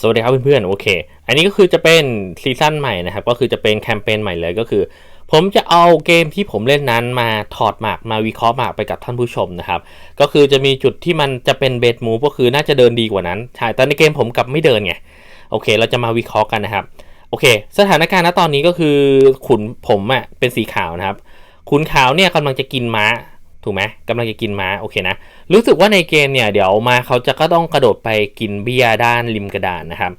สวัสดีครับเพื่อนๆโอเค อันนี้ก็คือจะเป็นซีซั่นใหม่นะครับ ก็คือจะเป็นแคมเปญใหม่เลยก็คือ ผมจะเอาเกมที่ผมเล่นนั้นมาถอดหมากมาวิเคราะห์หมากไปกับท่านผู้ชมนะครับ ก็คือจะมีจุดที่มันจะเป็นเบสมูฟก็คือน่าจะเดินดีกว่านั้นใช่แต่ในเกมผมกลับไม่เดินไงโอเค เราจะมาวิเคราะห์กันนะครับโอเค สถานการณ์ณตอนนี้ก็คือขุนผมอะ่ะเป็นสีขาวนะครับขุนขาวเนี่ยกำลังจะกินม้า ถูกไหมกำลังจะกินม้าโอเคนะ รู้สึกว่าในเกมเนี่ยเดี๋ยวมาเขาจะก็ต้องกระโดดไปกินเบียร์ด้านริมกระดานนะครับ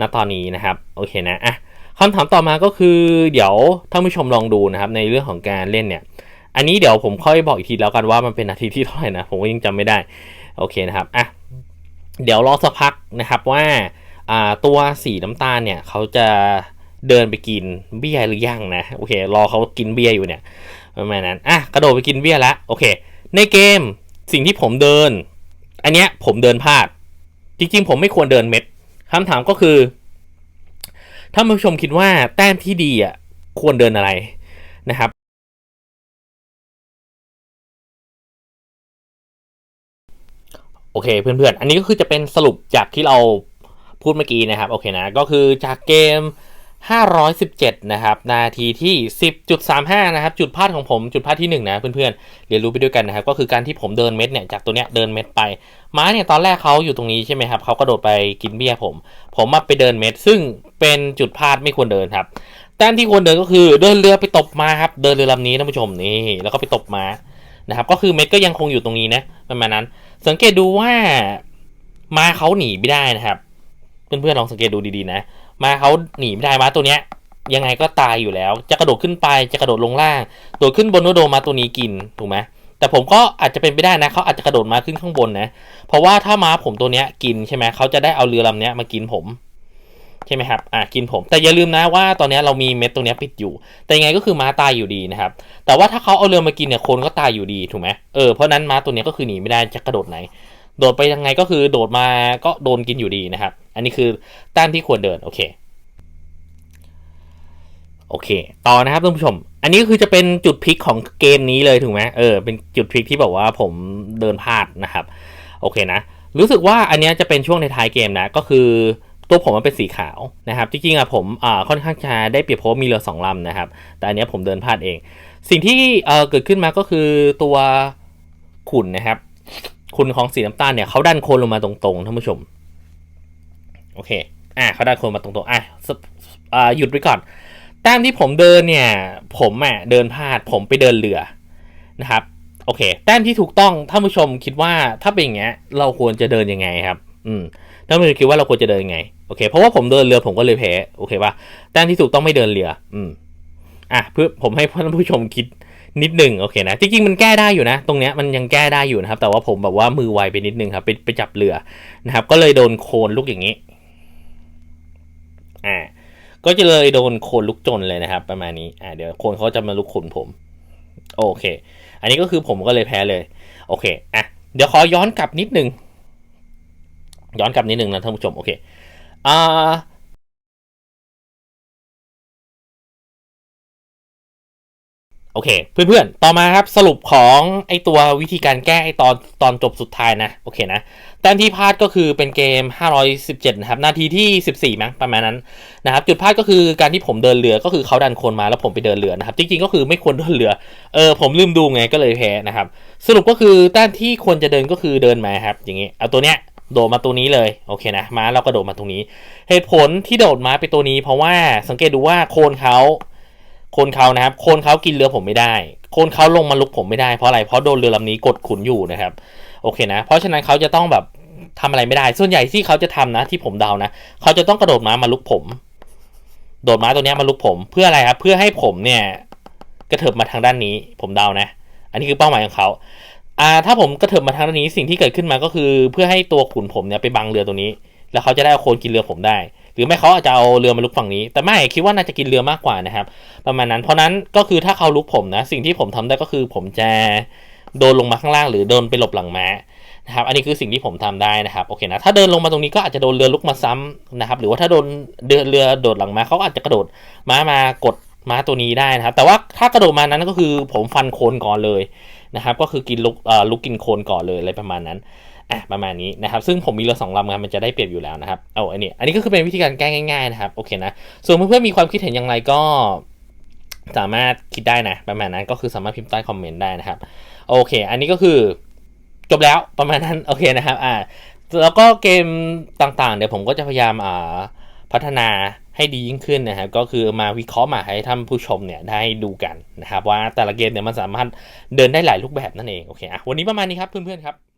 ณตอนนี้นะครับโอเคนะอะคำถามต่อมาก็คือ เดี๋ยวท่านผู้ชมลองดูนะครับในเรื่องของการเล่นเนี่ย อันนี้เดี๋ยวผมค่อยบอกอีกทีแล้วกันว่ามันเป็นนาทีที่เท่าไหร่นะผมก็ยังจำไม่ได้โอเคนะครับอะเดี๋ยวรอสักพักนะครับว่าอ่าตัวสีน้ำตาลเนี่ยเขาจะเดินไปกินเบียร์หรือยังนะโอเครอเขากินเบียร์อยู่เนี่ย ประมาณนั้นอะกระโดดไปกินเบี้ยแล้วโอเค ในเกมสิ่งที่ผมเดิน อันเนี้ยผมเดินพลาด จริงๆ ผมไม่ควรเดินเม็ดคำถามก็คือถ้าผู้ชมคิดว่าแต้มที่ดีอะควรเดินอะไรนะครับโอเคเพื่อนๆ อันนี้ก็คือจะเป็นสรุปจากที่เราพูดเมื่อกี้นะครับ โอเคนะ ก็คือจากเกม 517 นะครับ นาทีที่ 10.35 นะครับ จุดพลาดของผม จุดพลาดที่ 1 นะเพื่อนๆ เรียนรู้ไปด้วยกันนะครับ ก็คือการที่ผมเดินเม็ดเนี่ย จากตัวเนี้ยเดินเม็ดไป ม้าเนี่ยตอนแรกเขาอยู่ตรงนี้ใช่ไหมครับ เขากระโดดไปกินเบี้ยผม ผมมาไปเดินเม็ด ซึ่งเป็นจุดพลาดไม่ควรเดินครับ แต้มที่ควรเดินก็คือเดินเรือไปตบมาครับ เดินเรือลำนี้ท่านผู้ชมนี่ แล้วก็ไปตบมา นะครับ ก็คือเม็ดก็ยังคงอยู่ตรงนี้นะ ประมาณนั้น สังเกตดูว่ามาเขาหนีไม่ได้นะครับ เพื่อนๆลองสังเกตดูดีๆนะ มาเขาหนีไม่ได้มาตัวเนี้ยยังไงก็ตายอยู่แล้ว จะกระโดดขึ้นไปจะกระโดดลงล่างโดดขึ้นบนก็โดมาตัวนี้กินถูกไหมแต่ผมก็อาจจะเป็นไปได้นะเขาอาจจะกระโดดมาขึ้นข้างบนนะ เพราะว่าถ้าม้าผมตัวเนี้ยกินใช่ไหมเขาจะได้เอาเรือลำเนี้ยมากินผมใช่ไหมครับ อ่า กินผม แต่อย่าลืมนะว่าตอนนี้เรามีเม็ดตรงนี้ปิดอยู่ แต่ยังไงก็คือม้าตายอยู่ดีนะครับ แต่ว่าถ้าเขาเอาเรือมากินเนี่ยคนก็ตายอยู่ดีถูกไหมเออ เพราะนั้นม้าตัวนี้ก็คือหนีไม่ได้จะกระโดดไหน โดดไปยังไงก็คือโดดมาก็โดนกินอยู่ดีนะครับ อันนี้คือแต้มที่ควรเดินโอเคโอเค ต่อนะครับท่านผู้ชม อันนี้คือจะเป็นจุดพลิกของเกมนี้เลยถูกไหมเออ เป็นจุดพลิกที่แบบว่าผมเดินพลาดนะครับ โอเคนะ รู้สึกว่าอันนี้จะเป็นช่วงในท้ายเกมนะ ก็คือตัวผมมันเป็นสีขาวนะครับ จริงๆอะผมอ่าค่อนข้างจะได้เปรียบเพราะมีเรือสองลำนะครับ แต่อันนี้ผมเดินพลาดเอง สิ่งที่เออเกิดขึ้นมาก็คือตัวขุนนะครับ ขุนของสีน้ำตาลเนี่ยเขาดันโคนลงมาตรงๆท่านผู้ชม โอเค อะเขาดันโคนมาตรงๆอะอ่าหยุดไว้ก่อนแต้มที่ผมเดินเนี่ย ผมอะเดินพลาด ผมไปเดินเรือนะครับ โอเค แต้มที่ถูกต้องท่านผู้ชมคิดว่าถ้าเป็นอย่างเงี้ย เราควรจะเดินยังไงครับ อืมท่านผู้ชมคิดว่าเราควรจะเดินยังไงโอเค เพราะว่าผมเดินเรือผมก็เลยแพ้โอเคป่ะแต้มที่ถูกต้องไม่เดินเรือ อืมอะเพื่อผมให้ท่านผู้ชมคิด นิดหนึ่งโอเคนะจริงๆมันแก้ได้อยู่นะ ตรงเนี้ยมันยังแก้ได้อยู่นะครับ แต่ว่าผมแบบว่ามือไวไปนิดนึงครับไปไปจับเรือนะครับ ก็เลยโดนโคนลูกอย่างนี้อ่าก็จะเลยโดนโคนลุกจนเลยนะครับ ประมาณนี้อ่าเดี๋ยวโคนเขาจะมาลุกขนผม โอเค อันนี้ก็คือผมก็เลยแพ้เลย โอเคอะเดี๋ยวขอย้อนกลับนิดนึงย้อนกลับนิดนึงนะท่านผู้ชมโอเคอ่า โอเค เพื่อนๆ ต่อมาครับสรุปของไอตัววิธีการแก้ไอตอนตอนจบสุดท้ายนะ โอเคนะแต้มที่พลาดก็คือเป็นเกม 517 นะครับ นาทีที่ 14 มั้งประมาณนั้นนะครับ จุดพลาดก็คือการที่ผมเดินเรือก็คือเขาดันคนมาแล้วผมไปเดินเรือนะครับ จริงๆก็คือไม่ควรเดินเรือ เออผมลืมดูไงก็เลยแพ้นะครับ สรุปก็คือแต้มที่ควรจะเดินก็คือเดินมาครับ อย่างงี้เอาตัวเนี้ยโดดมาตัวนี้เลยโอเคนะม้าเราก็โดดมาตรงนี้ เหตุผลที่โดดมาไปตัวนี้ เพราะว่าสังเกตดูว่าโคนเขา คนเขานะครับโคนเขากินเรือผมไม่ได้โคนเขาลงมาลุกผมไม่ได้เพราะอะไรเพราะโดนเรือลำนี้กดขุนอยู่นะครับโอเคนะ เพราะฉะนั้นเขาจะต้องแบบทำอะไรไม่ได้ ส่วนใหญ่ที่เขาจะทำนะ ที่ผมเดานะเขาจะต้องกระโดดม้ามาลุกผม โดดม้าตัวนี้มาลุกผม เพื่ออะไรครับเพื่อให้ผมเนี่ยกระเถิบมาทางด้านนี้ ผมเดานะ อันนี้คือเป้าหมายของเขาอ่าถ้าผมกระเถิบมาทางด้านนี้สิ่งที่เกิดขึ้นมาก็คือ เพื่อให้ตัวขุนผมเนี่ยไปบังเรือตัวนี้ แล้วเขาจะได้เอาโคนกินเรือผมได้ หรือไม่เขาอาจจะเอาเรือมาลุกฝั่งนี้ แต่ไม่คิดว่าน่าจะกินเรือมากกว่านะครับ ประมาณนั้น เพราะนั้นก็คือถ้าเขาลุกผมนะ สิ่งที่ผมทำได้ก็คือผมจะโดนลงมาข้างล่าง หรือโดนไปหลบหลังม้านะครับอันนี้คือสิ่งที่ผมทำได้นะครับโอเคนะถ้าเดินลงมาตรงนี้ก็อาจจะโดนเรือลุกมาซ้ำนะครับหรือว่าถ้าโดนเดินเรือโดดหลังม้าเขาอาจจะกระโดดม้ามากดม้าตัวนี้ได้นะครับแต่ว่าถ้ากระโดดมานั้นก็คือผมฟันโคนก่อนเลย นะครับก็คือกินลุกเอ่อลุกกินโคนก่อนเลยอะไรประมาณนั้นอะประมาณนี้นะครับซึ่งผมมีเรือสองลำครับมันจะได้เปรียบอยู่แล้วนะครับเอาอันนี้อันนี้ก็คือเป็นวิธีการแก้ง่ายๆนะครับโอเคนะส่วนเพื่อนๆมีความคิดเห็นอย่างไรก็สามารถคิดได้นะประมาณนั้นก็คือสามารถพิมพ์ใต้คอมเมนต์ได้นะครับโอเค อันนี้ก็คือจบแล้วประมาณนั้นโอเคนะครับอ่าแล้วก็เกมต่างๆเดี๋ยวผมก็จะพยายามอ่า พัฒนาให้ดียิ่งขึ้นนะครับก็คือมาวิเคราะห์มาให้ท่านผู้ชมเนี่ยได้ดูกันนะครับว่าแต่ละเกมเนี่ยมันสามารถเดินได้หลายรูปแบบนั่นเองโอเคอะวันนี้ประมาณนี้ครับเพื่อนๆครับ